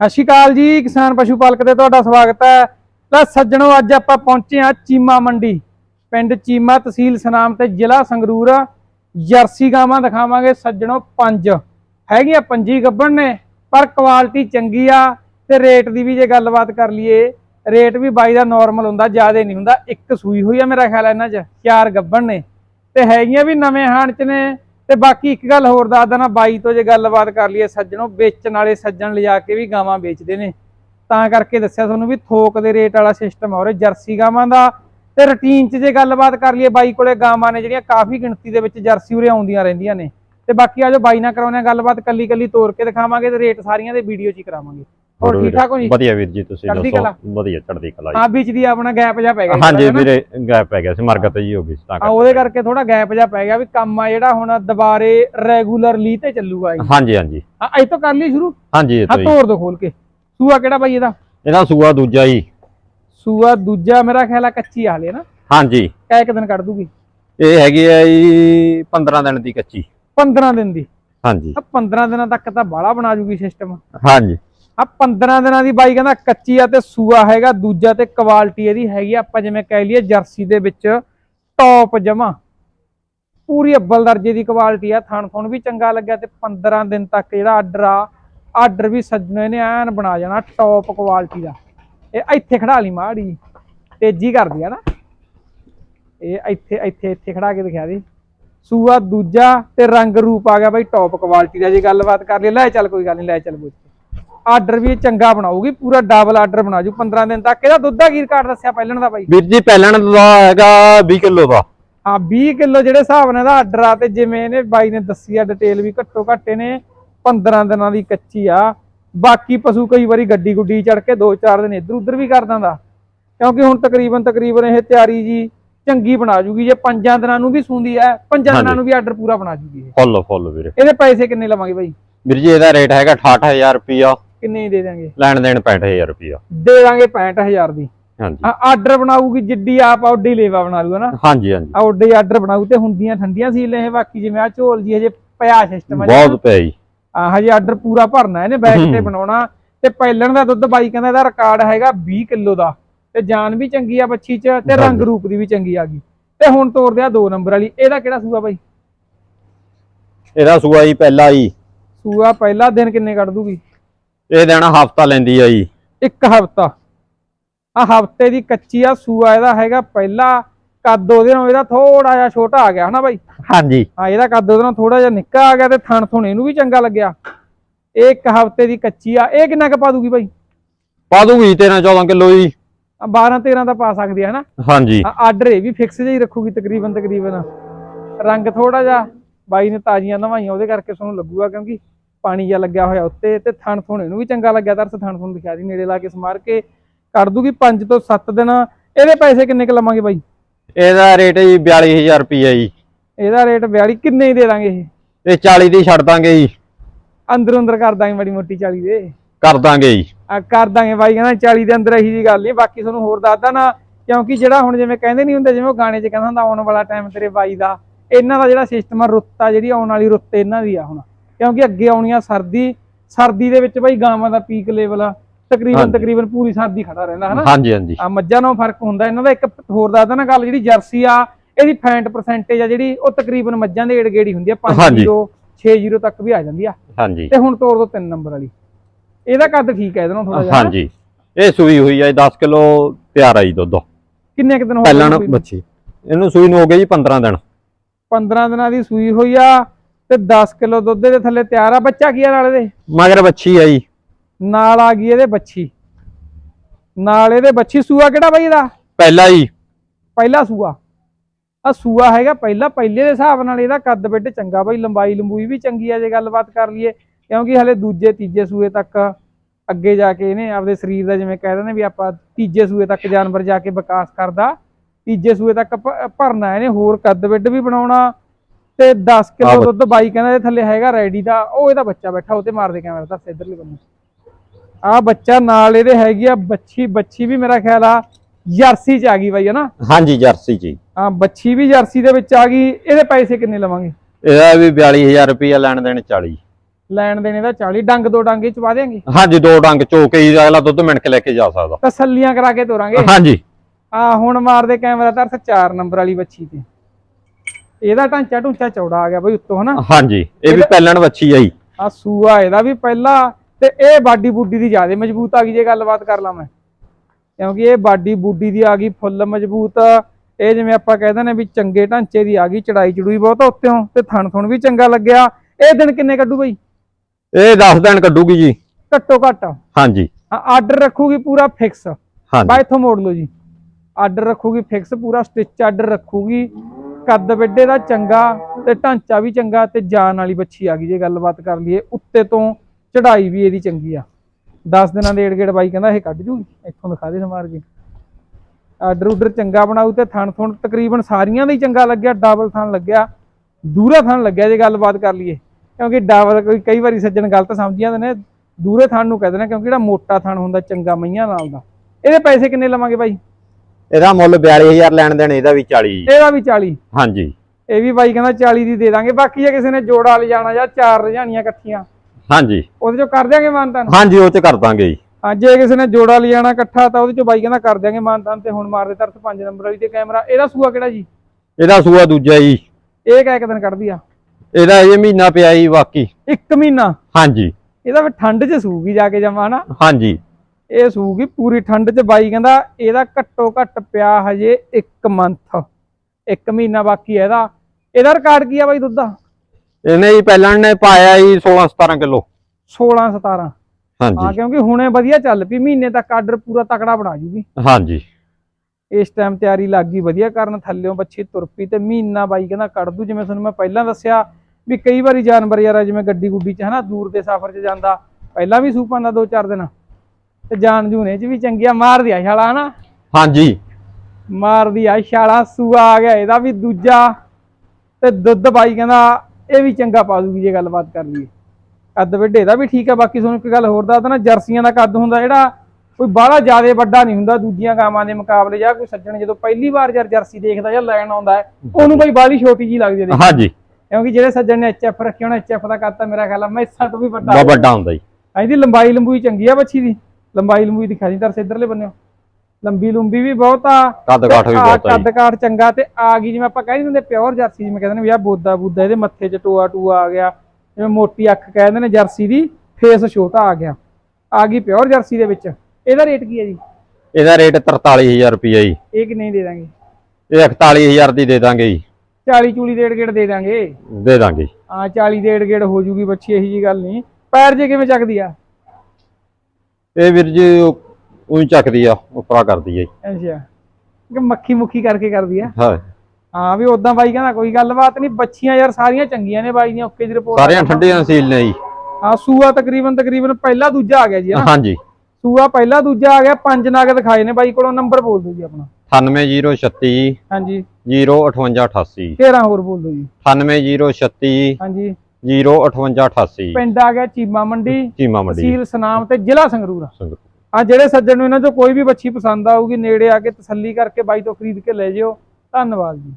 ਸਤਿ ਸ਼੍ਰੀ ਅਕਾਲ ਜੀ, ਕਿਸਾਨ ਪਸ਼ੂ ਪਾਲਕ ਤੇ ਤੁਹਾਡਾ ਸਵਾਗਤ ਹੈ। ਤਾਂ ਸੱਜਣੋ, ਅੱਜ ਆਪਾਂ ਪਹੁੰਚੇ ਹਾਂ ਚੀਮਾ ਮੰਡੀ। ਪਿੰਡ ਚੀਮਾ ਤਹਿਸੀਲ ਸਨਾਮ ਤੇ ਜ਼ਿਲ੍ਹਾ ਸੰਗਰੂਰ। ਜਰਸੀ ਗਾਵਾਂ ਦਿਖਾਵਾਂਗੇ ਸੱਜਣੋ, ਪੰਜ। ਹੈਗੀਆਂ ਪੰਜੀ ਗੱਬਣ ਨੇ, ਪਰ ਕੁਆਲਿਟੀ ਚੰਗੀ ਆ ਤੇ ਰੇਟ ਦੀ ਵੀ ਜੇ ਗੱਲਬਾਤ ਕਰ ਲਈਏ, ਰੇਟ ਵੀ ਬਾਈ ਦਾ ਨਾਰਮਲ ਹੁੰਦਾ, ਜ਼ਿਆਦਾ ਨਹੀਂ ਹੁੰਦਾ। ਇੱਕ ਸੂਈ ਹੋਈ ਆ ਮੇਰਾ ਖਿਆਲ ਇਹਨਾਂ 'ਚ, ਚਾਰ ਗੱਬਣ ਨੇ। ਤੇ ਹੈਗੀਆਂ ਵੀ ਨਵੇਂ ਹਾਣ 'ਚ ਨੇ। ਤੇ ਬਾਕੀ ਇੱਕ ਗੱਲ ਹੋਰ ਦੱਸ ਦੇਣਾ ਬਾਈ ਤੋਂ ਜੇ ਗੱਲਬਾਤ ਕਰ ਲਈਏ ਸੱਜਣੋ, ਵੇਚਣ ਵਾਲੇ ਸੱਜਣ ਲਿਜਾ ਕੇ ਵੀ ਗਾਵਾਂ ਵੇਚਦੇ ਨੇ। ਤਾਂ ਕਰਕੇ ਦੱਸਿਆ ਤੁਹਾਨੂੰ ਵੀ ਥੋਕ ਦੇ ਰੇਟ ਵਾਲਾ ਸਿਸਟਮ ਆ ਉਰੇ, ਜਰਸੀ ਗਾਵਾਂ ਦਾ। ਤੇ ਰੁਟੀਨ 'ਚ ਜੇ ਗੱਲਬਾਤ ਕਰ ਲਈਏ, ਬਾਈ ਕੋਲੇ ਗਾਵਾਂ ਨੇ ਜਿਹੜੀਆਂ ਕਾਫੀ ਗਿਣਤੀ ਦੇ ਵਿੱਚ ਜਰਸੀ ਉਰੇ ਆਉਂਦੀਆਂ ਰਹਿੰਦੀਆਂ ਨੇ। ਤੇ ਬਾਕੀ ਆਜੋ ਬਾਈ ਨਾਲ ਕਰਾਉਣੇ ਆ ਗੱਲਬਾਤ ਕੱਲੀ ਕੱਲੀ ਤੋੜ ਕੇ ਦਿਖਾਵਾਂਗੇ ਤੇ ਰੇਟ ਸਾਰੀਆਂ ਦੇ ਵੀਡੀਓ 'ਚ ਹੀ ਕਰਾਵਾਂਗੇ। ਹੋਰ ਠੀਕ ਠਾਕ ਹੋ ਜੀ? ਵਧੀਆ ਵੀਰ ਜੀ ਤੁਸੀਂ ਦੱਸੋ। ਵਧੀਆ ਚੜ੍ਹਦੀ ਕਲਾ ਜੀ। ਹਾਂ ਵਿੱਚ ਦੀ ਆਪਣਾ ਗੈਪ ਜਾ ਪੈ ਗਿਆ ਹਾਂਜੀ। ਵੀਰੇ ਗੈਪ ਪੈ ਗਿਆ ਸੀ ਮਰਗਤ ਜੀ ਹੋ ਗਈ ਤਾਂ ਹਾਂ ਉਹਦੇ ਕਰਕੇ ਥੋੜਾ ਗੈਪ ਜਾ ਪੈ ਗਿਆ ਵੀ ਕੰਮ ਆ ਜਿਹੜਾ ਹੁਣ ਦੁਬਾਰੇ ਰੈਗੂਲਰਲੀ ਤੇ ਚੱਲੂਗਾ ਜੀ ਹਾਂਜੀ ਹਾਂਜੀ। ਹਾਂ ਅੱਜ ਤੋਂ ਕਰ ਲਈ ਸ਼ੁਰੂ? ਹਾਂਜੀ ਇਹ ਹਾਂ ਤੋਂ ਤੋੜ ਦੋ ਖੋਲ ਕੇ। ਸੂਆ ਕਿਹੜਾ ਬਾਈ ਇਹਦਾ? ਇਹਦਾ ਸੂਆ ਦੂਜਾ ਜੀ ਸੂਆ ਦੂਜਾ ਮੇਰਾ ਖਿਆਲ ਆ ਕੱਚੀ ਹਾਲੇ ਨਾ। ਹਾਂਜੀ। ਕੈ ਇੱਕ ਦਿਨ ਕੱਢ ਦੂਗੀ। ਇਹ ਹੈਗੀ ਹੈ ਜੀ 15 ਦਿਨ ਦੀ ਕੱਚੀ। 15 ਦਿਨ ਦੀ? ਹਾਂਜੀ। ਆ 15 ਦਿਨਾਂ ਤੱਕ ਤਾਂ ਬਾਹਲਾ ਬਣਾ ਜੂਗੀ ਸਿਸਟਮ ਹਾਂਜੀ। ਆ 15 ਦਿਨਾਂ ਦੀ ਬਾਈ ਕਹਿੰਦਾ ਕੱਚੀ ਆ ਤੇ ਸੂਆ ਹੈਗਾ, ਦੂਜਾ ਤੇ ਕੁਆਲਿਟੀ ਇਹਦੀ ਹੈਗੀ ਆਪਾਂ ਜਿਵੇਂ ਕਹਿ ਲਈਏ ਜਰਸੀ ਦੇ ਵਿੱਚ ਟੌਪ ਜਮਾ। ਪੂਰੀ ਅੱਬਲ ਦਰਜੇ ਦੀ ਕੁਆਲਿਟੀ ਆ, ਥਣ ਥਣ ਵੀ ਚੰਗਾ ਲੱਗਿਆ ਤੇ 15 ਦਿਨ ਤੱਕ ਜਿਹੜਾ ਆਰਡਰ ਆ ਆਰਡਰ ਵੀ ਸੱਜਣੋ ਇਹਨੇ ਐਨ ਬਣਾ ਜਾਣਾ ਟੌਪ ਕੁਆਲਿਟੀ ਦਾ। ਇਹ ਇੱਥੇ ਖੜਾ ਲਈ ਮਾੜੀ ਤੇਜ਼ੀ ਕਰਦੀ ਆ ਨਾ। ਇਹ ਇੱਥੇ ਇੱਥੇ ਇੱਥੇ ਖੜਾ ਕੇ ਦਿਖਾ ਦੇ। ਸੂਆ ਦੂਜਾ ਤੇ ਰੰਗ ਰੂਪ ਆ ਗਿਆ ਬਾਈ ਟੌਪ ਕੁਆਲਿਟੀ ਦਾ। ਜੇ ਗੱਲਬਾਤ ਕਰ ਲਈ, ਲੈ ਚੱਲ ਕੋਈ ਗੱਲ ਨਹੀਂ, ਲੈ ਚੱਲ ਕੋਈ ਆਰਡਰ ਵੀ ਚੰਗਾ ਬਣਾਉਗੀ ਪੂਰਾ ਡਬਲ ਆਰਡਰ ਬਣਾ ਜੂ 15 ਦਿਨ ਤੱਕ। ਇਹਦਾ ਦੁੱਧ ਦਾ ਕੀ ਰਿਕਾਰਡ ਦੱਸਿਆ ਪਹਿਲਣ ਦਾ ਬਾਈ? ਵੀਰ ਜੀ ਪਹਿਲਣ ਦਾ ਹੈਗਾ 20 ਕਿਲੋ ਦਾ। ਹਾਂ 20 ਕਿਲੋ ਜਿਹੜੇ ਹਿਸਾਬ ਨਾਲ ਇਹਦਾ ਆਰਡਰ ਆ ਤੇ ਜਿਵੇਂ ਇਹਨੇ ਬਾਈ ਨੇ ਦੱਸੀ ਆ ਡਿਟੇਲ ਵੀ ਘੱਟੋ ਘੱਟ ਨੇ 15 ਦਿਨਾਂ ਦੀ ਕੱਚੀ ਆ। ਬਾਕੀ ਪਸ਼ੂ ਕਈ ਵਾਰੀ ਗੱਡੀ ਗੁੱਡੀ ਚੜ ਕੇ 2-4 ਦਿਨ ਇੱਧਰ ਉੱਧਰ ਵੀ ਕਰ ਦਿੰਦਾ। ਕਿਉਂਕਿ ਹੁਣ ਤਕਰੀਬਨ ਤਕਰੀਬਨ ਇਹ ਤਿਆਰੀ ਜੀ ਚੰਗੀ ਬਣਾ ਜੂਗੀ ਜੇ ਪੰਜਾਂ ਦਿਨਾਂ ਨੂੰ ਵੀ ਸੂੰਦੀ ਐ ਪੰਜਾਂ ਦਿਨਾਂ। ਨੂੰ ਵੀ ਆਰਡਰ ਪੂਰਾ ਬਣਾ ਜੂਗੀ ਇਹ। ਫੁੱਲ ਫੁੱਲ ਵੀਰੇ। ਇਹਦੇ ਪੈਸੇ ਕਿੰਨੇ ਲਵਾਂਗੇ ਬਾਈ? ਵੀਰ ਜੀ ਇਹਦਾ ਰੇਟ ਹੈਗਾ 68000 ਰੁਪਿਆ ਕਿੰਨੇ ਹੀ ਦੇ ਦਾਂਗੇ ਲੈਣ ਦੇਣ 65000 ਰੁਪਿਆ ਦੇ ਦਾਂਗੇ 65000 ਦੀ। ਹਾਂਜੀ। ਆਰਡਰ ਬਣਾਊਗੀ ਜਿੱਡੀ ਆਪ ਆਉਡੀ ਲੇਵਾ ਬਣਾ ਲੂਗਾ ਨਾ। ਹਾਂਜੀ ਹਾਂਜੀ। ਆਉਡੇ ਆਰਡਰ ਬਣਾਊ ਤੇ ਹੁੰਦੀਆਂ ਠੰਡੀਆਂ ਸੀ ਲੈ ਬਾਕੀ ਜਿਵੇਂ ਆ ਝੋਲ ਜੀ ਹਜੇ ਪਿਆ ਸਿਸਟਮ ਹੈ ਬਹੁਤ ਪਿਆ ਜੀ। ਆ ਹਜੇ ਆਰਡਰ ਪੂਰਾ ਭਰਨਾ ਇਹਨੇ ਬੈਕ ਤੇ ਬਣਾਉਣਾ। ਤੇ ਪਹਿਲਣ ਦਾ ਦੁੱਧ ਬਾਈ ਕਹਿੰਦਾ ਇਹਦਾ ਰਿਕਾਰਡ ਹੈਗਾ 20 ਕਿਲੋ ਦਾ। ਤੇ ਜਾਨ ਵੀ ਚੰਗੀ ਆ ਬੱਚੀ ਚ ਤੇ ਰੰਗ। ਰੂਪ ਦੀ ਵੀ ਚੰਗੀ ਆ ਗਈ। ਤੇ ਹੁਣ ਤੋਰਦੇ ਆ 2 ਨੰਬਰ ਵਾਲੀ। ਇਹਦਾ ਕਿਹੜਾ ਸੂਆ ਬਾਈ? ਇਹਦਾ ਸੂਆ ਜੀ ਪਹਿਲਾ ਜੀ। ਸੂਆ ਪਹਿਲਾ ਦਿਨ ਕਿੰਨੇ ਕੱਢ ਦੂਗੀ? ਇਹ ਦੇਣਾ ਹਫਤਾ ਲੈਂਦੀ ਆ ਜੀ। ਇੱਕ ਹਫਤਾ। ਆ ਹਫ਼ਤੇ ਦੀ ਕੱਚੀ ਆ ਸੂਆ ਇਹਦਾ ਹੈਗਾ ਪਹਿਲਾ ਕੱਦ ਉਹਦੇ ਨਾਲ ਇਹਦਾ ਥੋੜਾ ਜਿਹਾ ਛੋਟਾ ਆ ਗਿਆ ਹਨਾ ਬਾਈ? ਹਾਂਜੀ। ਹਾਂ ਇਹਦਾ ਕੱਦ ਉਹਦੇ ਨਾਲ ਥੋੜਾ ਜਿਹਾ ਨਿੱਕਾ ਆ ਗਿਆ ਤੇ ਥਣ ਥੁਣ ਇਹਨੂੰ ਵੀ ਚੰਗਾ ਲੱਗਿਆ। ਇਹ ਇੱਕ ਹਫ਼ਤੇ ਦੀ ਕੱਚੀ ਆ। ਇਹ ਕਿੰਨਾ ਕੁ ਪਾ ਦੂਗੀ ਬਾਈ? ਪਾ ਦੂਗੀ 13 14 ਕਿਲੋ ਜੀ। ਆ 12 13 ਦਾ ਪਾ ਸਕਦੀ ਹੈ ਹਨਾ? ਹਾਂਜੀ। ਆਰਡਰ ਇਹ ਵੀ ਫਿਕਸ ਜਿਹਾ ਹੀ ਰੱਖੂਗੀ ਤਕਰੀਬਨ ਤਕਰੀਬਨ। ਰੰਗ ਥੋੜਾ ਜਿਹਾ ਬਾਈ ਨੇ ਤਾਜ਼ੀਆਂ ਨਵਾਈਆਂ ਉਹਦੇ ਕਰਕੇ ਤੁਹਾਨੂੰ ਲੱਗੂਗਾ ਕਿਉਂਕਿ ਪਾਣੀ ਜਿਹਾ ਲੱਗਿਆ ਹੋਇਆ ਉੱਤੇ ਤੇ ਥਣ ਥੁਣ ਇਹਨੂੰ ਵੀ ਚੰਗਾ ਲੱਗਿਆ ਤਰਸ ਥਣ ਥੁਣ ਦਿਖਾ ਦੀ ਨੇੜੇ ਲਾ ਕੇ ਸਮਾਰ ਕੇ ਕੱਢ ਦੂਗੀ 5 ਤੋਂ 7 ਦਿਨ। ਇਹਦੇ ਪੈਸੇ ਕਿੰਨੇ ਕੁ ਲਵਾਂਗੇ ਬਾਈ? ਇਹਦਾ ਰੇਟ ਜੀ 42000 ਰੁਪਿਆ ਜੀ। ਇਹਦਾ ਰੇਟ 42 ਕਿੰਨੇ ਹੀ ਦੇ ਦਾਂਗੇ ਇਹ? ਇਹ 40 ਦੀ ਛੱਡ ਦਾਂਗੇ ਜੀ। ਅੰਦਰ ਅੰਦਰ ਕਰ ਦਾਂਗੇ ਬੜੀ ਮੋਟੀ 40 ਦੇ। ਕਰ ਦਾਂਗੇ ਜੀ। ਆ ਕਰ ਦਾਂਗੇ ਬਾਈ ਕਹਿੰਦਾ 40 ਦੇ ਅੰਦਰ ਇਹੀ ਜੀ ਗੱਲ ਨਹੀਂ ਬਾਕੀ ਤੁਹਾਨੂੰ ਹੋਰ ਦੱਸਦਾ ਨਾ ਕਿਉਂਕਿ ਜਿਹੜਾ ਹੁਣ ਜਿਵੇਂ ਕਹਿੰਦੇ ਨਹੀਂ ਹੁੰਦੇ ਜਿਵੇਂ ਉਹ ਗਾਣੇ 'ਚ ਕਹਿੰਦਾ ਹੁੰਦਾ ਆਉਣ ਵਾਲਾ ਟਾਈਮ ਤੇਰੇ ਬਾਈ ਦਾ ਇਹਨਾਂ ਦਾ ਜਿਹੜਾ ਸਿਸਟਮ ਆ ਰੁੱਤ ਆ ਜਿਹੜੀ ਆਉਣ ਵਾਲੀ ਰੁੱਤ ਇਹਨਾਂ ਦੀ ਆ ਹੁਣ। ਕਿਉਂਕਿ ਅੱਗੇ ਆਉਣੀ ਆ ਸਰਦੀ ਸਰਦੀ ਦੇ ਵਿੱਚ ਬਾਈ ਗਾਵਾਂ ਦਾ ਪੀਕ ਲੈਵਲ ਆ ਤਕਰੀਬਨ। ਤਕਰੀਬਨ ਪੂਰੀ ਸਰਦੀ ਖੜਾ ਰਹਿੰਦਾ ਹਨਾ? ਹਾਂਜੀ ਹਾਂਜੀ। ਆ ਮੱਝਾਂ ਨਾਲ ਫ਼ਰਕ ਹੁੰਦਾ ਇਹਨਾਂ ਦਾ ਇੱਕ ਹੋਰ ਦੱਸਦਾ ਨਾ ਗੱਲ ਜਿਹੜੀ ਜਰਸੀ ਆ ਇਹਦੀ ਫੈਂਟ ਪਰਸੈਂਟੇਜ ਆ ਜਿਹੜੀ ਉਹ ਤਕਰੀਬਨ ਮੱਝਾਂ ਦੇ ਏੜ ਗੇੜੀ ਹੁੰਦੀ ਆ 5 ਹਾਂਜੀ। 0 6 0 ਤੱਕ ਵੀ ਆ ਜਾਂਦੀ ਆ। ਹਾਂਜੀ। ਤੇ ਹੁਣ ਤੋੜ ਦੋ 3 ਨੰਬਰ ਵਾਲੀ। ਇਹਦਾ ਕੱਦ ਠੀਕ ਹੈ ਇਹਦੇ ਨਾਲ ਥੋੜਾ ਜਿਹਾ ਹਾਂਜੀ। ਇਹ ਸੂਈ ਹੋਈ ਹੈ 10 ਕਿਲੋ ਤਿਆਰ ਆਈ ਦੁੱਧ। ਕਿੰਨੇ ਕੁ ਦਿਨ ਹੋ ਪਹਿਲਾਂ ਗਏ ਨੂੰ? ਬੱਚੀ ਇਹਨੂੰ ਸੂਈ ਨੂੰ ਹੋ ਗਏ ਜੀ 15 ਦਿਨ। 15 ਦਿਨਾਂ ਦੀ ਸੂਈ ਹੋਈ ਆ ਤੇ 10 ਕਿਲੋ ਦੁੱਧ ਦੇ ਥੱਲੇ ਤਿਆਰ ਆ ਬੱਚਾ ਕੀ ਆ ਨਾਲ ਇਹਦੇ? ਮਗਰ ਬੱਚੀ ਜੀ। ਨਾਲ ਆ ਗਈ ਇਹਦੇ ਬੱਚੀ। ਨਾਲ ਇਹਦੇ ਬੱਚੀ ਸੂਆ ਕਿਹੜਾ ਬਾਈ ਇਹਦਾ? ਪਹਿਲਾ ਜੀ। ਪਹਿਲਾ ਸੂਆ। ਆ ਸੂਆ ਹੈਗਾ ਪਹਿਲਾ ਪਹਿਲੇ ਦੇ ਹਿਸਾਬ ਨਾਲ ਇਹਦਾ ਕੱਦ ਬਿੱਡ ਚੰਗਾ ਬਾਈ ਲੰਬਾਈ ਲੰਬੂਈ ਵੀ ਚੰਗੀ ਆ ਜੇ ਗੱਲਬਾਤ ਕਰ ਲਈਏ ਕਿਉਂਕਿ ਹਲੇ ਦੂਜੇ ਤੀਜੇ ਸੂਏ ਤੱਕ ਅੱਗੇ ਜਾ ਕੇ ਇਹਨੇ ਆਪਦੇ ਸਰੀਰ ਦਾ ਜਿਵੇਂ ਕਹਿ ਦਿੰਦੇ ਵੀ ਆਪਾਂ ਤੀਜੇ ਸੂਏ ਤੱਕ ਜਾਨਵਰ ਜਾ ਕੇ ਵਿਕਾਸ ਕਰਦਾ ਤੀਜੇ ਸੂਏ ਤੱਕ ਭਰਨਾ ਇਹਨੇ ਹੋਰ ਕੱਦ ਬਿੱਡ ਵੀ ਬਣਾਉਣਾ ਤੇ 10 ਕਿਲੋ ਦੁੱਧ ਬਾਈ ਕਹਿੰਦਾ ਇਹ ਥੱਲੇ ਹੈਗਾ ਰੈਡੀ ਦਾ ਉਹ ਇਹਦਾ ਬੱਚਾ ਬੈਠਾ ਉਹ ਤੇ ਮਾਰਦੇ ਕੈਮਰਾ ਦੱਸ ਇਧਰਲੇ ਬੰਨੇ ਆ ਬੱਚਾ ਨਾਲ ਇਹਦੇ ਹੈਗੀ ਆ ਬੱਚੀ ਬੱਚੀ ਵੀ ਮੇਰਾ ਖਿਆਲ ਆ ਜਰਸੀ ਚ ਆ ਗਈ ਬਾਈ ਹਨਾ? ਹਾਂਜੀ ਜਰਸੀ ਜੀ ਹਾਂ। ਬੱਚੀ ਵੀ ਜਰਸੀ ਦੇ ਵਿੱਚ ਆ ਗਈ ਇਹਦੇ ਪੈਸੇ ਕਿੰਨੇ ਲਵਾਂਗੇ? ਇਹਦਾ ਵੀ 42000 ਰੁਪਿਆ ਲੈਣ ਦੇਣ 40 ਲੈਣ ਦੇਣੇ ਦਾ 40 ਡੰਗ ਦੋ ਡੰਗ ਹੀ ਚਵਾ ਦੇਾਂਗੇ ਹਾਂਜੀ ਦੋ ਡੰਗ ਚੋਕੇ ਹੀ ਅਗਲਾ ਦੁੱਧ ਮਿਣ ਕੇ ਲੈ ਕੇ ਜਾ ਸਕਦਾ। ਤਸੱਲੀਆਂ ਕਰਾ ਕੇ ਤੋਰਾਂਗੇ? ਹਾਂਜੀ। ਆ ਹੁਣ ਮਾਰਦੇ ਕੈਮਰਾ ਤਰਸ 4 ਨੰਬਰ ਵਾਲੀ ਬੱਚੀ ਤੇ। ਇਹਦਾ ਢਾਂਚਾ ਢੂੰਚਾ ਚੌੜਾ ਆ ਗਿਆ ਬਈ ਉੱਤੋਂ ਹਨਾ? ਹਾਂਜੀ ਇਹ ਵੀ ਪਹਿਲਣ ਵੱਛੀ ਆ ਜੀ। ਆ ਸੂਆ ਇਹਦਾ ਵੀ ਪਹਿਲਾ ਤੇ ਇਹ ਬਾਡੀ ਬੁੱਡੀ ਦੀ ਜ਼ਿਆਦਾ ਮਜ਼ਬੂਤ ਆ ਗਈ ਜੇ ਗੱਲਬਾਤ ਕਰ ਲਾਂ ਮੈਂ। ਕਿਉਂਕਿ ਇਹ ਬਾਡੀ ਬੁੱਡੀ ਦੀ ਆ ਗਈ ਫੁੱਲ ਮਜ਼ਬੂਤ। ਇਹ ਜਿਵੇਂ ਆਪਾਂ ਕਹਿੰਦੇ ਨੇ ਵੀ ਚੰਗੇ ਢਾਂਚੇ ਦੀ ਆ ਗਈ ਚੜਾਈ ਚੜੂਈ ਬਹੁਤ ਆ ਉੱਤੋਂ ਤੇ ਥਣ ਥੁਣ ਵੀ ਚੰਗਾ ਲੱਗਿਆ। ਇਹ ਦਿਨ ਕਿੰਨੇ ਕੱਢੂ ਬਈ? ਇਹ 10 ਦਿਨ ਕੱਢੂਗੀ ਜੀ। ਘੱਟੋ ਘੱਟ। ਹਾਂਜੀ। ਆਰਡਰ ਰੱਖੂਗੀ ਪੂਰਾ ਫਿਕਸ। ਹਾਂਜੀ। ਬਾ ਇੱਥੋਂ ਮੋੜ ਲਓ ਜੀ। ਆਰਡਰ ਰੱਖੂਗੀ ਫਿਕਸ ਪੂਰਾ ਸਟਿਚ ਆਰਡਰ ਰੱਖੂਗੀ। ਕੱਦ ਵੱਡੇ ਦਾ ਚੰਗਾ ਤੇ ਢਾਂਚਾ ਵੀ ਚੰਗਾ ਤੇ ਜਾਨ ਵਾਲੀ ਬੱਚੀ ਆ ਗਈ ਜੇ ਗੱਲਬਾਤ ਕਰ ਲਈਏ, ਉੱਤੇ ਤੋਂ ਚੜਾਈ ਵੀ ਇਹਦੀ ਚੰਗੀ ਆ। 10 ਦਿਨਾਂ ਦੇ ਏੜ ਬਾਈ ਕਹਿੰਦਾ ਇਹ ਕੱਢ ਜੂਗੀ, ਇੱਥੋਂ ਦਿਖਾ ਦੇ ਸਮਾਰ ਕੇ। ਆਰਡਰ ਉਡਰ ਚੰਗਾ ਬਣਾਉ ਤੇ ਥਣ ਥੁਣ ਤਕਰੀਬਨ ਸਾਰੀਆਂ ਦਾ ਹੀ ਚੰਗਾ ਲੱਗਿਆ, ਡਬਲ ਥਣ ਲੱਗਿਆ, ਦੂਰਾ ਥਣ ਲੱਗਿਆ ਜੇ ਗੱਲਬਾਤ ਕਰ ਲਈਏ। ਕਿਉਂਕਿ ਡਬਲ ਕੋਈ ਕਈ ਵਾਰੀ ਸੱਜਣ ਗਲਤ ਸਮਝ ਜਾਂਦੇ ਨੇ, ਦੂਰੇ ਥਣ ਨੂੰ ਕਹਿੰਦੇ ਨੇ ਕਿਉਂਕਿ ਜਿਹੜਾ ਮੋਟਾ ਥਣ ਹੁੰਦਾ ਚੰਗਾ ਮਈਆਂ ਨਾਲ ਦਾ। ਇਹਦੇ ਪੈਸੇ ਕਿੰਨੇ ਲਵਾਂਗੇ ਬਾਈ? ਇਹਦਾ ਮੁੱਲ 42000 ਲੈਣ ਦੇਣ ਇਹਦਾ ਵੀ 40 ਜੀ ਇਹਦਾ ਵੀ 40 ਹਾਂਜੀ। ਇਹ ਵੀ ਬਾਈ ਕਹਿੰਦਾ 40 ਦੀ ਦੇ ਦਾਂਗੇ ਬਾਕੀ ਜੇ ਕਿਸੇ ਨੇ ਜੋੜਾ ਲਿਜਾਣਾ ਜਾਂ ਚਾਰ ਲਿਜਾਣੀਆਂ ਇਕੱਠੀਆਂ ਹਾਂਜੀ। ਉਹਦੇ ਚੋਂ ਕਰ ਦਿਆਂਗੇ ਮਾਨਤਾਨ? ਹਾਂਜੀ ਉਹ ਚ ਕਰ ਦਾਂਗੇ ਜੀ। ਹਾਂ ਜੇ ਕਿਸੇ ਨੇ ਜੋੜਾ ਲਿਜਾਣਾ ਇਕੱਠਾ ਤਾਂ ਉਹਦੇ ਚੋਂ ਬਾਈ ਕਹਿੰਦਾ ਕਰ ਦਿਆਂਗੇ ਮਾਨਤਾਨ ਤੇ ਹੁਣ ਮਾਰਦੇ ਤਰਸ 5 ਨੰਬਰ ਵਾਲੀ ਤੇ ਕੈਮਰਾ। ਇਹਦਾ ਸੂਆ ਕਿਹੜਾ ਜੀ? ਇਹਦਾ ਸੂਆ ਦੂਜਾ ਜੀ। ਇਹ ਕਿਆ ਇੱਕ ਦਿਨ ਕੱਢਦੀ ਆ? ਇਹਦਾ ਇਹ ਮਹੀਨਾ ਪਿਆ ਜੀ ਬਾਕੀ। ਇੱਕ ਮਹੀਨਾ? ਹਾਂਜੀ। ਇਹਦਾ ਫਿਰ ਠੰਡ 'ਚ ਸੂਗੀ ਜਾ ਕੇ ਜਮਾ ਹਨਾ? ਹਾਂਜੀ। ਇਹ ਸੂਗੀ ਪੂਰੀ ਠੰਡ 'ਚ ਬਾਈ ਕਹਿੰਦਾ ਇਹਦਾ ਘੱਟੋ ਘੱਟ ਪਿਆ ਹਜੇ 1 ਮੰਥ ਇੱਕ ਮਹੀਨਾ ਬਾਕੀ ਹੈ ਇਹਦਾ। ਇਹਦਾ ਰਿਕਾਰਡ ਕੀ ਆ ਬਾਈ ਦੁੱਧ ਦਾ? ਇਹਨੇ ਜੀ ਪਹਿਲਣ ਨੇ ਪਾਇਆ ਜੀ 16 17 ਕਿਲੋ। 16 17 ਹਾਂ ਕਿਉਂਕਿ ਹੁਣੇ ਵਧੀਆ ਚੱਲ ਪਈ ਮਹੀਨੇ ਤੱਕ ਆਰਡਰ ਪੂਰਾ ਤਕੜਾ ਬਣਾ ਜੂਗੀ। ਹਾਂਜੀ। ਇਸ ਟਾਈਮ ਤਿਆਰੀ ਲੱਗ ਗਈ ਵਧੀਆ ਕਰਨ ਥੱਲਿਓਂ ਬੱਚੀ ਤੁਰ ਪਈ ਤੇ ਮਹੀਨਾ ਬਾਈ ਕਹਿੰਦਾ ਕੱਢ ਦੂ ਜਿਵੇਂ ਤੁਹਾਨੂੰ ਮੈਂ ਪਹਿਲਾਂ ਦੱਸਿਆ ਵੀ ਕਈ ਵਾਰੀ ਜਾਨਵਰ ਯਾਰ ਜਿਵੇਂ ਗੱਡੀ ਗੁੱਡੀ ਚ ਹਨਾ ਦੂਰ ਦੇ ਸਫ਼ਰ 'ਚ ਜਾਂਦਾ ਪਹਿਲਾਂ ਵੀ ਸੂਪਾਂ ਦਾ ਦੋ ਚਾਰ ਦਿਨ। ਤੇ ਜਾਨ ਜੂਨੇ 'ਚ ਵੀ ਚੰਗੀਆਂ ਮਾਰਦੀ ਆ ਛਾਲਾ ਹਨਾ? ਹਾਂਜੀ। ਮਾਰਦੀ ਆ ਛਾਲਾ ਸੂਆ ਆ ਗਿਆ ਇਹਦਾ ਵੀ ਦੂਜਾ। ਤੇ ਦੁੱਧ ਬਾਈ ਕਹਿੰਦਾ ਇਹ ਵੀ ਚੰਗਾ ਪਾ ਦੂਗੀ ਜੇ ਗੱਲਬਾਤ ਕਰ ਲਈਏ। ਕੱਦ ਵੱਡੇ ਦਾ ਵੀ ਠੀਕ ਆ ਬਾਕੀ ਤੁਹਾਨੂੰ ਇੱਕ ਗੱਲ ਹੋਰ ਦੱਸ ਦਣਾ ਜਰਸੀਆਂ ਦਾ ਕੱਦ ਹੁੰਦਾ ਜਿਹੜਾ ਕੋਈ ਬਾਹਲਾ ਜ਼ਿਆਦਾ ਵੱਡਾ ਨਹੀਂ ਹੁੰਦਾ ਦੂਜੀਆਂ ਗਾਵਾਂ ਦੇ ਮੁਕਾਬਲੇ ਜਾਂ ਕੋਈ ਸੱਜਣ ਜਦੋਂ ਪਹਿਲੀ ਵਾਰ ਯਾਰ ਜਰਸੀ ਦੇਖਦਾ ਜਾਂ ਲੈਣ ਆਉਂਦਾ ਉਹਨੂੰ ਬਈ ਬਾਹਲੀ ਛੋਟੀ ਜੀ ਲੱਗਦੀ ਹੈ। ਹਾਂਜੀ। ਕਿਉਂਕਿ ਜਿਹੜੇ ਸੱਜਣ ਨੇ ਐਚਐਫ ਰੱਖਿਆ ਹੋਣਾ ਐਚਐਫ ਦਾ ਕੱਦ ਤਾਂ ਮੇਰਾ ਖਿਆਲ ਆ ਮੈਸਾਂ ਤੋਂ ਵੀ ਵੱਡਾ ਵੱਡਾ ਹੁੰਦਾ ਜੀ। ਇਹਦੀ ਲੰਬਾਈ ਲੰਬੂਈ ਚੰਗੀ ਆ ਬੱਚੀ ਦੀ। ਲੰਬਾਈ ਲੰਬੂਈ ਦਿਖਾ ਦੀ ਤਰਸ ਇਧਰਲੇ ਬੰਨਿਓ। ਲੰਬੀ ਲੰਬੀ ਵੀ ਬਹੁਤ ਆ। ਕੱਦ ਕਾਠ ਵੀ ਬਹੁਤ ਆ ਜੀ। ਕੱਦ ਕਾਠ ਚੰਗਾ ਤੇ ਆ ਗਈ ਜਿਵੇਂ ਆਪਾਂ ਕਹਿ ਦਿੰਦੇ ਪਿਓਰ ਜਰਸੀ ਜਿਵੇਂ ਕਹਿੰਦੇ ਨੇ ਵੀ ਆ ਬੋਦਾ ਬੂਦਾ ਇਹਦੇ ਮੱਥੇ 'ਚ ਟੋਆ ਟੂਆ ਆ ਗਿਆ। ਜਿਵੇਂ ਮੋਟੀ ਅੱਖ ਕਹਿੰਦੇ ਨੇ ਜਰਸੀ ਦੀ ਫੇਸ ਛੋਟਾ ਆ ਗਿਆ। ਆ ਗਈ ਪਿਓਰ ਜਰਸੀ ਦੇ ਵਿੱਚ। ਇਹਦਾ ਰੇਟ ਕੀ ਹੈ ਜੀ? ਇਹਦਾ ਰੇਟ 43000 ਰੁਪਈਆ ਜੀ। ਇਹ ਕਿੰਨੇ ਦੀ ਦਾਂਗੇ? ਇਹ 41000 ਦੀ ਦੇ ਦਾਂਗੇ ਜੀ। 40 ਚੂਲੀ ਡੇਢ ਗੇੜ ਦੇ ਦਾਂਗੇ। ਦੇ ਦਾਂਗੇ ਜੀ। ਆ 40 ਡੇਢ ਗੇੜ ਹੋ ਜੂਗੀ ਬੱਚੀ ਇਹੀ ਜੀ ਗੱਲ ਨਹੀਂ। ਪੈਰ ਜੇ ਕਿਵੇਂ ਚੱਕਦੀ ਆ? ਇਹ ਵੀਰ ਜੀ ਉਹੀ ਚੱਕਦੀ ਆ ਉਪਰਾ ਕਰਦੀ ਆ ਜੀ। ਅੱਛਾ। ਕਿ ਮੱਖੀ ਮੁੱਖੀ ਕਰਕੇ ਕਰਦੀ ਆ? ਹਾਂ। ਹਾਂ ਵੀ ਉਦਾਂ ਬਾਈ ਕਹਿੰਦਾ ਕੋਈ ਗੱਲਬਾਤ ਨਹੀਂ ਬੱਚੀਆਂ ਯਾਰ ਸਾਰੀਆਂ ਚੰਗੀਆਂ ਨੇ ਬਾਈ ਦੀਆਂ ਓਕੇ ਦੀ ਰਿਪੋਰਟ ਸਾਰੀਆਂ ਠੰਡੀਆਂ ਨਸੀਲ ਨੇ ਜੀ। ਹਾਂ ਸੂਆ ਤਕਰੀਬਨ ਤਕਰੀਬਨ ਪਹਿਲਾ ਦੂਜਾ ਆ ਗਿਆ ਜੀ ਹਨਾ ਹਾਂਜੀ। ਸੂਆ ਪਹਿਲਾ ਦੂਜਾ ਆ ਗਿਆ ਪੰਜ ਨਗ ਦਿਖਾਏ ਨੇ ਬਾਈ ਕੋਲੋਂ ਨੰਬਰ ਬੋਲ ਦਿਓ ਜੀ ਆਪਣਾ। 98036 ਹਾਂਜੀ। 05888 13 ਹੋਰ ਬੋਲ ਦਿਓ ਜੀ। 98036 ਹਾਂਜੀ। 05888 ਪਿੰਡ ਆ ਗਿਆ ਚੀਮਾ ਮੰਡੀ ਚੀਮਾ ਮੰਡੀ। ਤਹਿਸੀਲ ਸਨਾਮ ਤੇ ਜ਼ਿਲ੍ਹਾ ਸੰਗਰੂਰ ਸੰਗਰੂਰ। ਆ ਜਿਹੜੇ ਸੱਜਣ ਨੂੰ ਇਹਨਾਂ ਚੋਂ ਕੋਈ ਵੀ ਬੱਚੀ ਪਸੰਦ ਆਊਗੀ ਨੇੜੇ ਆ ਕੇ ਤਸੱਲੀ ਕਰਕੇ ਬਾਈ ਤੋਂ ਖਰੀਦ ਕੇ ਲੈ ਜਿਓ। ਧੰਨਵਾਦ ਜੀ।